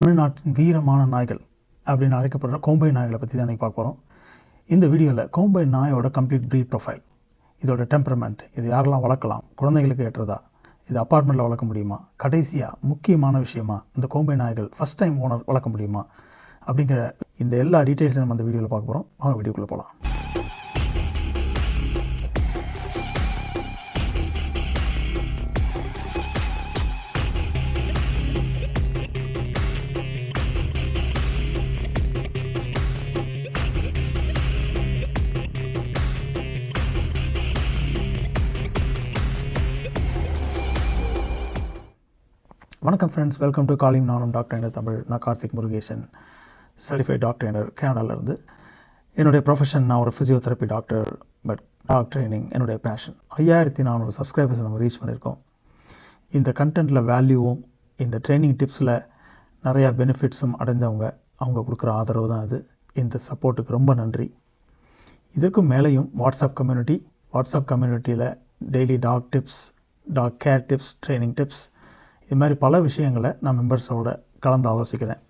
தமிழ்நாட்டின் வீரமான நாய்கள் அப்படின்னு அழைக்கப்படுற கோம்பை நாய்களை பற்றி தான் இன்றைக்கி பார்க்க போகிறோம் இந்த வீடியோவில் கோம்பை நாயோட கம்ப்ளீட் ப்ரீட் ப்ரொஃபைல் இதோட டெம்பரமெண்ட் இது யாரெல்லாம் வளர்க்கலாம் குழந்தைகளுக்கு ஏற்றதா இது அப்பார்ட்மெண்ட்டில் வளர்க்க முடியுமா கடைசியாக முக்கியமான விஷயமா இந்த கோம்பை நாய்கள் ஃபஸ்ட் டைம் ஓனர் வளர்க்க முடியுமா அப்படிங்கிற இந்த எல்லா டீட்டெயில்ஸும் நம்ம அந்த வீடியோவில் பார்க்க போகிறோம் வாங்க வீடியோக்குள்ளே போகலாம் வணக்கம் ஃப்ரெண்ட்ஸ் வெல்கம் டு காலிங் நானும் டாக்டர் என்ற தமிழ் நான் கார்த்திக் முருகேசன். சர்டிஃபைட் டாக்டர் என்ற கனடாவிலேருந்து என்னுடைய ப்ரொஃபஷன் நான் ஒரு physiotherapy doctor but dog training என்னுடைய பேஷன் ஐயாயிரத்தி நானூறு சப்ஸ்கிரைபர்ஸ் நம்ம ரீச் பண்ணியிருக்கோம் இந்த கண்டென்ட்டில் வேல்யூவும் இந்த ட்ரைனிங் டிப்ஸில் நிறையா பெனிஃபிட்ஸும் அடைஞ்சவங்க அவங்க கொடுக்குற ஆதரவு தான் அது இந்த சப்போர்ட்டுக்கு ரொம்ப நன்றி. இதற்கும் மேலேயும் வாட்ஸ்அப் கம்யூனிட்டி வாட்ஸ்அப் கம்யூனிட்டியில் daily dog tips dog care tips training tips இது மாதிரி பல விஷயங்களை நான் மெம்பர்ஸோட கலந்து ஆலோசிக்கிறேன்.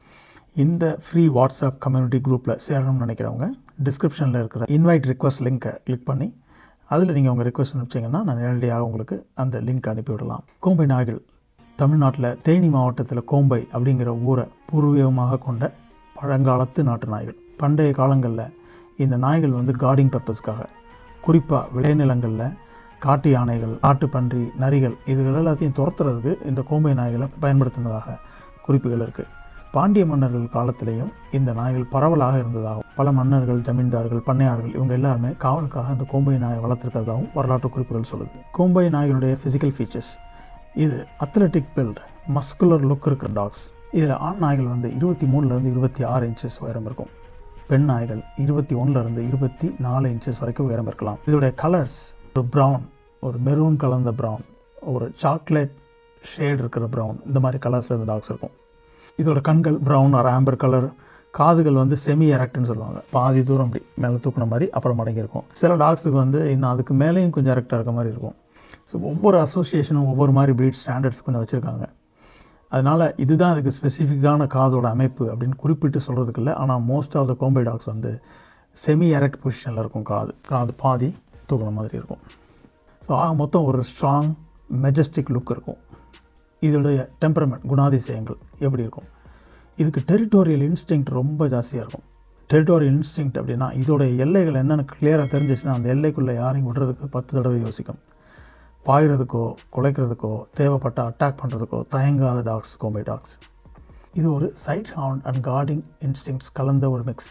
இந்த ஃப்ரீ வாட்ஸ்அப் கம்யூனிட்டி குரூப்பில் சேரணும்னு நினைக்கிறவங்க டிஸ்கிரிப்ஷனில் இருக்கிற இன்வைட் ரிக்வஸ்ட் லிங்க்கை கிளிக் பண்ணி அதில் நீங்கள் உங்கள் ரிக்வஸ்ட் அனுப்பிச்சிங்கன்னா நான் நேரடியாக உங்களுக்கு அந்த லிங்க் அனுப்பிவிடலாம். கோம்பை நாய்கள் தமிழ்நாட்டில் தேனி மாவட்டத்தில் கோம்பை அப்படிங்கிற ஊரை பூர்வீகமாக கொண்ட பழங்காலத்து நாட்டு நாய்கள். பண்டைய காலங்களில் இந்த நாய்கள் வந்து கார்டிங் பர்பஸ்க்காக குறிப்பாக விளைநிலங்களில் காட்டு யானைகள் ஆட்டுப்பன்றி நரிகள் இதுகள் எல்லாத்தையும் துரத்துறதுக்கு இந்த கோம்பை நாய்களை பயன்படுத்தினதாக குறிப்புகள் இருக்குது பாண்டிய மன்னர்கள் காலத்திலேயும் இந்த நாய்கள் பரவலாக இருந்ததாகவும் பல மன்னர்கள் ஜமீன்தார்கள் பண்ணையார்கள் இவங்க எல்லாருமே காவலுக்காக இந்த கோம்பை நாயை வளர்த்துருக்கிறதாகவும் வரலாற்று குறிப்புகள் சொல்லுது. கோம்பை நாய்களுடைய ஃபிசிக்கல் ஃபீச்சர்ஸ் இது அத்லெட்டிக் பில்ட் மஸ்குலர் லுக் இருக்கிற டாக்ஸ் இதில் ஆண் நாய்கள் வந்து இருபத்தி மூணுலேருந்து இருபத்தி ஆறு இன்ச்சஸ் உயரம் இருக்கும். பெண் நாய்கள் இருபத்தி ஒன்றுலேருந்து இருபத்தி நாலு இன்ச்சஸ் வரைக்கும் உயரம் இருக்கலாம். இதோடைய கலர்ஸ் ஒரு ப்ரௌன் ஒரு மெரூன் கலந்த ப்ரௌன் ஒரு சாக்லேட் ஷேட் இருக்கிற ப்ரௌன் இந்த மாதிரி கலர்ஸில் இந்த டாக்ஸ் இருக்கும். இதோட கண்கள் ப்ரௌன் ஆர் ஆம்பர் கலர் காதுகள் வந்து செமி எரக்ட்னு சொல்லுவாங்க. பாதி தூரம் அப்படி மேலே தூக்குன மாதிரி அப்புறம் மடங்கி இருக்கும். சில டாக்ஸுக்கு வந்து இன்னும் அதுக்கு மேலேயும் கொஞ்சம் எரக்டாக இருக்க மாதிரி இருக்கும். ஸோ ஒவ்வொரு அசோசியேஷனும் ஒவ்வொரு மாதிரி ப்ரீட் ஸ்டாண்டர்ட்ஸ் கொஞ்சம் வச்சுருக்காங்க. அதனால் இதுதான் அதுக்கு ஸ்பெசிஃபிக்கான காதோட அமைப்பு அப்படின்னு குறிப்பிட்டு சொல்கிறதுக்கு இல்லை. ஆனால் most of the Kombai dogs வந்து செமி எரக்ட் பொசிஷனில் இருக்கும் காது. காது பாதி தூக்குன மாதிரி இருக்கும். ஸோ ஆக மொத்தம் ஒரு ஸ்ட்ராங் மெஜஸ்டிக் லுக் இருக்கும். இதோடைய டெம்பரமெண்ட் குணாதிசயங்கள் எப்படி இருக்கும்? இதுக்கு டெரிட்டோரியல் இன்ஸ்டிங் ரொம்ப ஜாஸ்தியாக இருக்கும். டெரிட்டோரியல் இன்ஸ்டிங் அப்படின்னா இதோடைய எல்லைகள் என்னென்னு கிளியராக தெரிஞ்சிச்சுன்னா அந்த எல்லைக்குள்ளே யாரையும் விடுறதுக்கு பத்து தடவை யோசிக்கும். பாய்கிறதுக்கோ குலைக்கிறதுக்கோ தேவைப்பட்ட அட்டாக் பண்ணுறதுக்கோ தயங்காத டாக்ஸ் கோம்பை டாக்ஸ் இது ஒரு sight hound and guarding instincts கலந்த ஒரு mix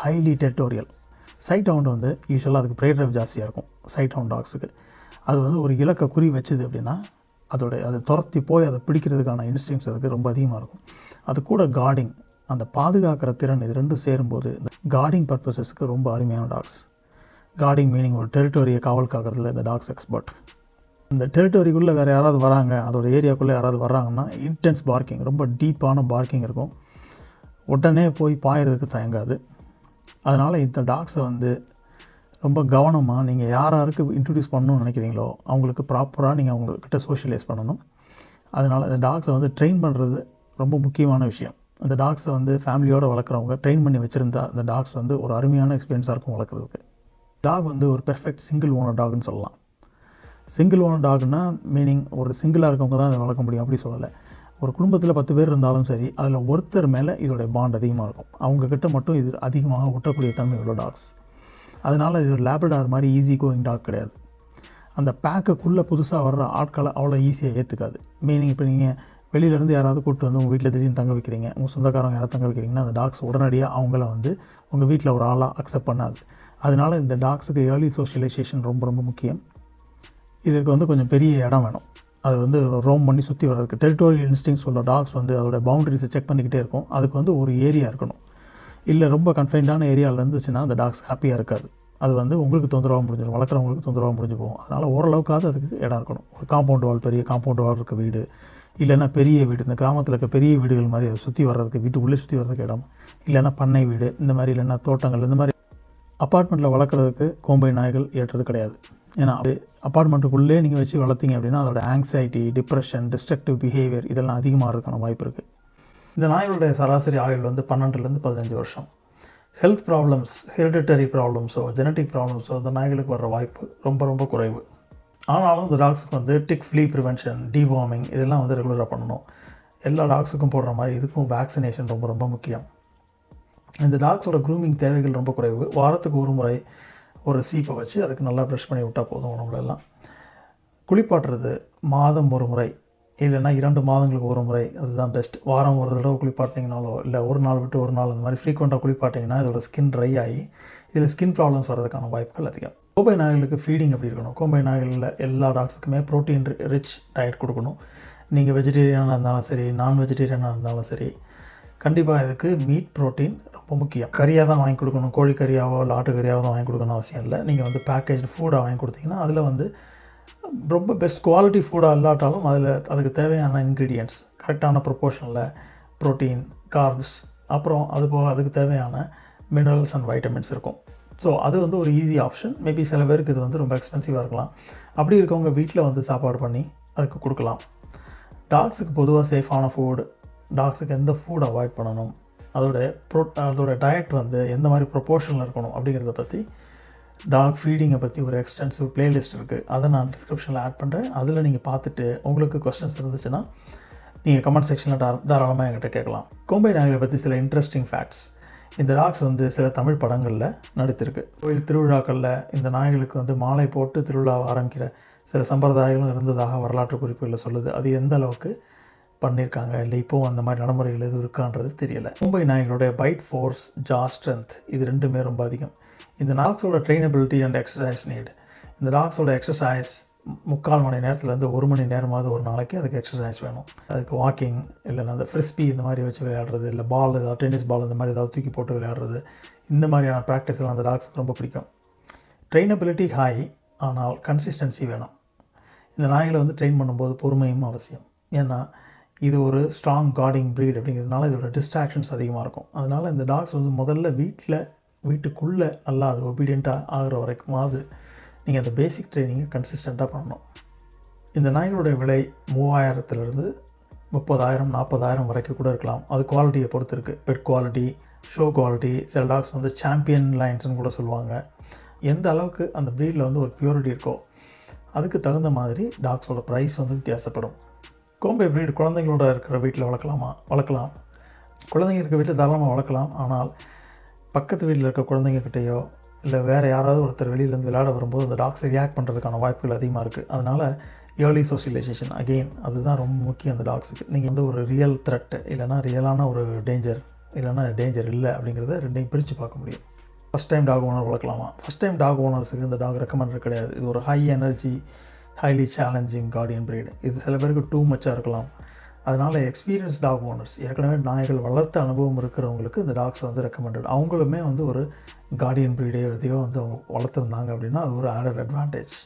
highly territorial sight hound வந்து யூஸ்வலாக அதுக்கு ப்ரே ட்ரைவ் ஜாஸ்தியாக இருக்கும். சைட் ஹவுண்ட் டாக்ஸுக்கு அது வந்து ஒரு இலக்கை குறி வச்சுது அப்படின்னா அதோட அதை துரத்தி போய் அதை பிடிக்கிறதுக்கான இன்ஸ்டிங்ஸ் அதுக்கு ரொம்ப அதிகமாக இருக்கும். அது கூட கார்டிங் அந்த பாதுகாக்கிற திறன் இது ரெண்டும் சேரும்போது இந்த கார்டிங் பர்பஸஸ்க்கு ரொம்ப அருமையான டாக்ஸ் கார்டிங் மீனிங் ஒரு டெரிட்டோரியை காவல் காக்கிறதுல இந்த டாக்ஸ் எக்ஸ்பர்ட் இந்த டெரிட்டோரிக்குள்ளே வேறு யாராவது வராங்க அதோட ஏரியாக்குள்ளே யாராவது வராங்கன்னா இன்டென்ஸ் பார்க்கிங் ரொம்ப டீப்பான பார்க்கிங் இருக்கும். உடனே போய் பாயறதுக்கு தயங்காது. அதனால் இந்த டாக்ஸை வந்து ரொம்ப கவனமாக நீங்கள் யார் யாருக்கு இன்ட்ரடியூஸ் பண்ணணும்னு நினைக்கிறீங்களோ அவங்களுக்கு ப்ராப்பராக நீங்கள் அவங்கக்கிட்ட சோஷியலைஸ் பண்ணணும். அதனால் இந்த டாக்ஸை வந்து ட்ரெயின் பண்ணுறது ரொம்ப முக்கியமான விஷயம். அந்த டாக்ஸை வந்து ஃபேமிலியோடு வளர்க்குறவங்க ட்ரெயின் பண்ணி வச்சுருந்தா அந்த டாக்ஸ் வந்து ஒரு அருமையான எக்ஸ்பீரியன்ஸாக இருக்கும் வளர்க்குறதுக்கு. டாக் வந்து ஒரு பெர்ஃபெக்ட் சிங்கிள் ஓனர் டாக்னு சொல்லலாம். சிங்கிள் ஓனர் டாக்னா மீனிங் ஒரு சிங்கிளாக இருக்கவங்க தான் அதை வளர்க்க முடியும் அப்படி சொல்லலை. ஒரு குடும்பத்தில் பத்து பேர் இருந்தாலும் சரி அதில் ஒருத்தர் மேலே இதோடைய பாண்ட் அதிகமாக இருக்கும். அவங்கக்கிட்ட மட்டும் இது அதிகமாக ஒட்டக்கூடிய தன்மை உள்ள டாக்ஸ் அதனால் இது ஒரு லேப்ரடார் மாதிரி ஈஸி கோயிங் டாக் கிடையாது. அந்த பேக்குக்குள்ளே புதுசாக வர்ற ஆட்களை அவ்வளோ ஈஸியாக ஏற்றுக்காது மீனிங் இப்போ நீங்கள் வெளியிலேருந்து யாராவது கூப்பிட்டு வந்து உங்கள் வீட்டில் திடீர்னு தங்க வைக்கிறீங்க உங்கள் சொந்தக்காரங்க யாராவது தங்க வைக்கிறீங்கன்னா அந்த டாக்ஸ் உடனடியாக அவங்கள வந்து உங்கள் வீட்டில் ஒரு ஆளாக அக்செப்ட் பண்ணாது. அதனால் இந்த டாக்ஸுக்கு ஏர்லி சோஷியலைசேஷன் ரொம்ப ரொம்ப முக்கியம். இதுக்கு வந்து கொஞ்சம் பெரிய இடம் வேணும். அது வந்து ரோம் பண்ணி சுற்றி வர்றதுக்கு டெரிட்டோரியல் இன்ஸ்டிங்ஸ் உள்ள டாக்ஸ் வந்து அதோட பவுண்டரிஸை செக் பண்ணிக்கிட்டே இருக்கும். அதுக்கு வந்து ஒரு ஏரியா இருக்கணும். இல்லை ரொம்ப கன்ஃபைன்டான ஏரியாவில் இருந்துச்சுன்னா அந்த டாக்ஸ் ஹாப்பியாக இருக்காது. அது வந்து உங்களுக்கு தொந்தரவாக முடிஞ்சிடும் வளர்க்குறவங்களுக்கு தொந்தரவாக முடிஞ்சு போகும் அதனால் ஓரளவுக்காவது அதுக்கு இடம் இருக்கணும். ஒரு காம்பவுண்ட் வால் பெரிய காம்பவுண்ட் வால் இருக்க வீடு இல்லைன்னா பெரிய வீடு இந்த கிராமத்தில் இருக்க பெரிய வீடுகள் மாதிரி அதை சுற்றி வர்றதுக்கு வீட்டுக்குள்ளே சுற்றி வர்றதுக்கு இடம் இல்லைன்னா பண்ணை வீடு இந்த மாதிரி இல்லைன்னா தோட்டங்கள் இந்த மாதிரி அப்பார்ட்மெண்ட்டில் வளர்க்குறதுக்கு கோம்பை நாய்கள் ஏற்றது கிடையாது. ஏன்னா அப்பார்ட்மெண்ட்டுக்குள்ளே நீங்கள் வச்சு வளர்த்தீங்க அப்படின்னா அதோட ஆங்ஸைட்டி டிப்ரெஷன் டிஸ்ட்ரக்டிவ் பிஹேவியர் இதெல்லாம் அதிகமாகிறதுக்கான வாய்ப்பு இருக்குது இந்த நாய்களுடைய சராசரி ஆயுள் வந்து பன்னெண்டுலேருந்து பதினஞ்சு வருஷம். ஹெல்த் ப்ராப்ளம்ஸ் ஹெரிடிட்டரி ப்ராப்ளம்ஸோ ஜெனட்டிக் ப்ராப்ளம்ஸோ இந்த நாய்களுக்கு வர வாய்ப்பு ரொம்ப ரொம்ப குறைவு. ஆனாலும் இந்த டாக்ஸுக்கு வந்து டிக் ஃப்ளீ ப்ரிவென்ஷன் டிவார்மிங் இதெல்லாம் வந்து ரெகுலராக பண்ணணும். எல்லா டாக்ஸுக்கும் போடுற மாதிரி இதுக்கும் வேக்சினேஷன் ரொம்ப ரொம்ப முக்கியம். இந்த டாக்ஸோட க்ரூமிங் தேவைகள் ரொம்ப குறைவு. வாரத்துக்கு ஒரு முறை ஒரு சீப்பை வச்சு அதுக்கு நல்லா ப்ரெஷ் பண்ணி விட்டால் போதும் உடம்புலெல்லாம் குளிப்பாட்டுறது மாதம் ஒரு முறை இல்லைன்னா இரண்டு மாதங்களுக்கு ஒரு முறை அதுதான் பெஸ்ட் வாரம் ஒரு தடவை குளிப்பாட்டிங்கனாலோ இல்லை ஒரு நாள் விட்டு ஒரு நாள் அந்த மாதிரி ஃப்ரீக்வெண்ட்டாக குளிப்பாட்டிங்கன்னா இதோட ஸ்கின் ட்ரை ஆகி இதில் ஸ்கின் ப்ராப்ளம்ஸ் வரதுக்கான வாய்ப்புகள் அதிகம். கோம்பை நாய்களுக்கு ஃபீடிங் எப்படி இருக்கணும்? கோம்பை நாய்களில் எல்லா டாக்ஸுக்குமே ப்ரோட்டீன் ரிச் டயட் கொடுக்கணும் நீங்கள் வெஜிடேரியனாக இருந்தாலும் சரி நான் வெஜிடேரியனாக இருந்தாலும் சரி கண்டிப்பாக இதுக்கு மீட் ப்ரோட்டீன் ரொம்ப முக்கியம். கறியாக தான் வாங்கி கொடுக்கணும். கோழி கறியாவோ இல்லை ஆட்டு கறியாவோ தான் வாங்கி கொடுக்கணும் அவசியம் இல்லை. நீங்கள் வந்து பேக்கேஜ் ஃபுட்டாக வாங்கி கொடுத்தீங்கன்னா அதில் வந்து ரொம்ப பெஸ்ட் குவாலிட்டி ஃபுட்டாக இல்லாட்டாலும் அதில் அதுக்கு தேவையான இன்க்ரீடியன்ட்ஸ் கரெக்டான ப்ரொப்போர்ஷனில் ப்ரோட்டீன் கார்ப்ஸ் அப்புறம் அது போக அதுக்கு தேவையான மினரல்ஸ் அண்ட் வைட்டமின்ஸ் இருக்கும். ஸோ அது வந்து ஒரு ஈஸி ஆப்ஷன் மேபி சில பேருக்கு இது வந்து ரொம்ப எக்ஸ்பென்சிவாக இருக்கலாம். அப்படி இருக்கவங்க வீட்டில் வந்து சாப்பாடு பண்ணி அதுக்கு கொடுக்கலாம். டாக்ஸுக்கு பொதுவாக சேஃபான ஃபுட் டாக்ஸுக்கு எந்த ஃபுட் அவாய்ட் பண்ணணும் அதோட ப்ரோ அதோட டயட் வந்து எந்த மாதிரி ப்ரொப்போர்ஷனில் இருக்கணும் அப்படிங்கிறத பற்றி டாக் ஃபீடிங்கை பற்றி ஒரு எக்ஸ்டென்சிவ் பிளேலிஸ்ட் இருக்குது அதை நான் டிஸ்கிரிப்ஷனில் ஆட் பண்ணுறேன் அதில் நீங்கள் பார்த்துட்டு உங்களுக்கு கொஸ்டின்ஸ் இருந்துச்சுன்னா நீங்கள் கமெண்ட் செக்ஷனில் தார தாராளமாக என்கிட்ட கேட்கலாம். கோம்பை நாய்களை பற்றி சில இன்ட்ரெஸ்டிங் ஃபேக்ட்ஸ் இந்த டாக்ஸ் வந்து சில தமிழ் படங்களில் நடித்திருக்கு. கோயில் திருவிழாக்களில் இந்த நாய்களுக்கு வந்து மாலை போட்டு திருவிழா ஆரம்பிக்கிற சில சம்பிரதாயங்களும் இருந்ததாக வரலாற்று குறிப்புகளில் சொல்லுது. அது எந்த அளவுக்கு பண்ணியிருக்காங்க இல்லை இப்போவும் அந்த மாதிரி நடைமுறைகள் எதுவும் இருக்கான்றது தெரியலை. மும்பை நாய்களுடைய பைட் ஃபோர்ஸ் ஜா ஸ்ட்ரென்த் இது ரெண்டுமே ரொம்ப அதிகம். இந்த டாக்ஸோட ட்ரெயினபிலிட்டி அண்ட் எக்ஸசைஸ் நீட் இந்த டாக்ஸோட எக்ஸசைஸ் முக்கால் மணி நேரத்துலேருந்து ஒரு மணி நேரமாவது ஒரு நாளைக்கு அதுக்கு எக்ஸசைஸ் வேணும். அதுக்கு வாக்கிங் இல்லைன்னா அந்த ஃப்ரிஸ்பி இந்த மாதிரி வச்சு விளையாடுறது இல்லை பால் ஏதாவது டென்னிஸ் பால் இந்த மாதிரி ஏதாவது தூக்கி போட்டு விளையாடுறது இந்த மாதிரியான ப்ராக்டிஸ்லாம் அந்த டாக்ஸுக்கு ரொம்ப பிடிக்கும். ட்ரெயினபிலிட்டி ஹை ஆனால் கன்சிஸ்டன்சி வேணும். இந்த நாய்களை வந்து ட்ரெயின் பண்ணும்போது பொறுமையும் அவசியம். ஏன்னா இது ஒரு ஸ்ட்ராங் கார்டிங் ப்ரீட் அப்படிங்கிறதுனால இதோட டிஸ்ட்ராக்ஷன்ஸ் அதிகமாக இருக்கும். அதனால் இந்த டாக்ஸ் வந்து முதல்ல வீட்டில் வீட்டுக்குள்ளே நல்லா அது ஒபீடியண்ட்டாக ஆகிற வரைக்குமாவது நீங்கள் அந்த பேசிக் ட்ரைனிங்கை கன்சிஸ்டண்ட்டாக பண்ணணும். இந்த நாய்களுடைய விலை மூவாயிரத்துலேருந்து முப்பதாயிரம் நாற்பதாயிரம் வரைக்கும் கூட இருக்கலாம். அது குவாலிட்டியை பொறுத்து இருக்குது பெட் குவாலிட்டி ஷோ குவாலிட்டி சில டாக்ஸ் வந்து சாம்பியன் லைன்ஸ்னு கூட சொல்லுவாங்க. எந்த அளவுக்கு அந்த ப்ரீடில் வந்து ஒரு பியூரிட்டி இருக்கோ அதுக்கு தகுந்த மாதிரி டாக்ஸோட ப்ரைஸ் வந்து வித்தியாசப்படும். கோம்பை ப்ரீட் குழந்தைங்களோட இருக்கிற வீட்டில் வளர்க்கலாமா? வளர்க்கலாம். குழந்தைங்க இருக்கிற வீட்டில் தாராளமாக வளர்க்கலாம். ஆனால் பக்கத்து வீட்டில் இருக்க குழந்தைங்க கிட்டேயோ இல்லை வேறு யாராவது ஒருத்தர் வெளியிலேருந்து விளையாட வரும்போது அந்த டாக்ஸை ரியாக்ட் பண்ணுறதுக்கான வாய்ப்புகள் அதிகமாக இருக்குது அதனால் ஏர்லி சோசியலைசேஷன் அகெயின் அதுதான் ரொம்ப முக்கியம் அந்த டாக்ஸுக்கு நீங்கள் வந்து ஒரு ரியல் த்ரெட் இல்லைனா ரியலான ஒரு டேஞ்சர் இல்லைனா டேஞ்சர் இல்லை அப்படிங்கிறத ரெண்டையும் பிரித்து பார்க்க முடியும். ஃபஸ்ட் டைம் டாக் ஓனர் வளர்க்கலாமா? ஃபஸ்ட் டைம் டாக் ஓனர்ஸுக்கு இந்த டாக் ரெக்கமெண்டட் கிடையாது. இது ஒரு high energy highly challenging guardian breed இது சில பேருக்கு டூ மச்சாக இருக்கலாம். அதனால் எக்ஸ்பீரியன்ஸ் டாக் ஓனர்ஸ் ஏற்கனவே நாய்கள் வளர்த்த அனுபவம் இருக்கிறவங்களுக்கு இந்த டாக்ஸ் வந்து ரெக்கமெண்டட் அவங்களுமே வந்து ஒரு கார்டியன் பிரீடே எதையோ வந்து அவங்க வளர்த்துருந்தாங்க அப்படின்னா அது ஒரு ஆடட் அட்வான்டேஜ்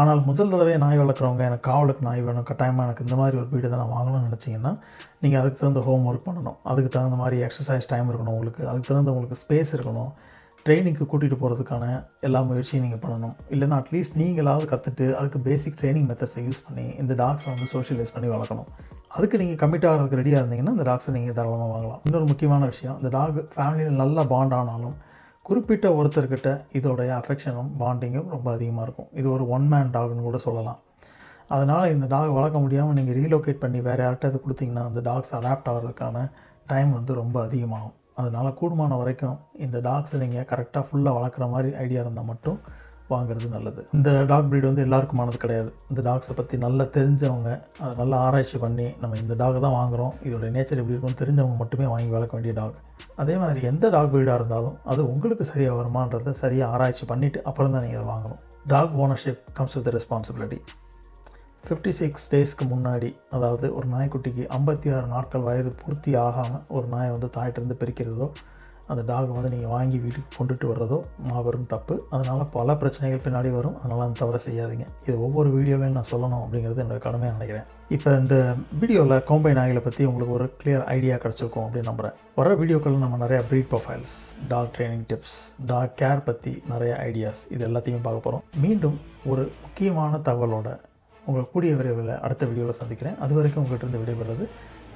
ஆனால் முதல் தடவை நாய் வளர்க்குறவங்க எனக்கு காவலுக்கு நாய் வேணும் கட்டாயமாக எனக்கு இந்த மாதிரி ஒரு வீடு தான் நான் வாங்கணும்னு நினச்சிங்கன்னா நீங்கள் அதுக்கு தகுந்த ஹோம் ஒர்க் பண்ணணும். அதுக்கு தகுந்த மாதிரி எக்ஸசைஸ் டைம் இருக்கணும் உங்களுக்கு. அதுக்கு தகுந்த உங்களுக்கு ஸ்பேஸ் இருக்கணும். ட்ரைனிங்க்கு கூட்டிகிட்டு போகிறதுக்கான எல்லா முயற்சியும் நீங்கள் பண்ணணும். இல்லைன்னா அட்லீஸ்ட் நீங்களாவது கற்றுட்டு அதுக்கு பேசிக் ட்ரைனிங் மெத்தட்ஸை யூஸ் பண்ணி இந்த டாக்ஸை வந்து சோஷியலைஸ் பண்ணி வளர்க்கணும். அதுக்கு நீங்கள் கமிட் ஆகிறதுக்கு ரெடியாக இருந்தீங்கன்னா இந்த டாக்ஸை நீங்கள் தாராளமாக வாங்கலாம். இன்னொரு முக்கியமான விஷயம் இந்த டாக் ஃபேமிலியில் நல்லா பாண்ட் ஆனாலும் குறிப்பிட்ட ஒருத்தர்கிட்ட இதோடைய அஃபெக்ஷனும் பாண்டிங்கும் ரொம்ப அதிகமாக இருக்கும். இது ஒரு ஒன் மேன் டாக்னு கூட சொல்லலாம். அதனால் இந்த டாக் வளர்க்க முடியாமல் நீங்கள் ரீலோகேட் பண்ணி வேறு யார்கிட்ட கொடுத்தீங்கன்னா அந்த டாக்ஸ் அடாப்ட் ஆகிறதுக்கான டைம் வந்து ரொம்ப அதிகமாகும். அதனால் கூடுமான வரைக்கும் இந்த டாக்ஸை நீங்கள் கரெக்டாக ஃபுல்லாக வளர்க்குற மாதிரி ஐடியா இருந்தால் மட்டும் வாங்குறது நல்லது. இந்த டாக் ப்ரீட் வந்து எல்லாருக்குமானது கிடையாது. இந்த டாக்ஸை பற்றி நல்லா தெரிஞ்சவங்க அதை நல்லா ஆராய்ச்சி பண்ணி நம்ம இந்த டாக் தான் வாங்குகிறோம் இதோட நேச்சர் எப்படி இருக்கும்னு தெரிஞ்சவங்க மட்டுமே வாங்கி வளர்க்க வேண்டிய டாக் அதே மாதிரி எந்த டாக் ப்ரீடாக இருந்தாலும் அது உங்களுக்கு சரியாக வருமானன்றதை சரியாக ஆராய்ச்சி பண்ணிவிட்டு அப்புறம் தான் நீங்கள் அதை வாங்கணும். Dog ownership comes with responsibility fifty six டேஸ்க்கு முன்னாடி அதாவது ஒரு நாய்க்குட்டிக்கு ஐம்பத்தி ஆறு நாட்கள் வயது பூர்த்தி ஆகாமல் ஒரு நாயை வந்து தாயிட்டிருந்து பிரிக்கிறதோ அந்த டாக் வந்து நீங்கள் வாங்கி வீட்டுக்கு கொண்டுட்டு வர்றதோ மாபெரும் தப்பு. அதனால் பல பிரச்சனைகள் பின்னாடி வரும். அதனால் அந்த தவறை செய்யாதீங்க. இது ஒவ்வொரு வீடியோவிலையும் நான் சொல்லணும் அப்படிங்கிறது என்னோட கடமையாக நினைக்கிறேன். இப்போ இந்த வீடியோவில் கோம்பை நாய்களை பற்றி உங்களுக்கு ஒரு கிளியர் ஐடியா கிடச்சிருக்கும் அப்படின்னு நம்புகிறேன் வர வீடியோக்களில் நம்ம நிறையா breed profiles dog training tips dog care பற்றி நிறைய ஐடியாஸ் இது எல்லாத்தையுமே பார்க்க போகிறோம் மீண்டும் ஒரு முக்கியமான தகவலோட உங்களை கூடிய விரைவில் அடுத்த வீடியோவில் சந்திக்கிறேன். அது வரைக்கும் உங்கள்கிட்ட இருந்து விடைபெறுறது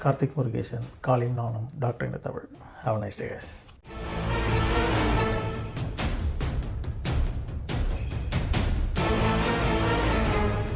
கார்த்திக் முருகேசன் காலின் நானும் டாக்டர் இந்த Tamil have nice day guys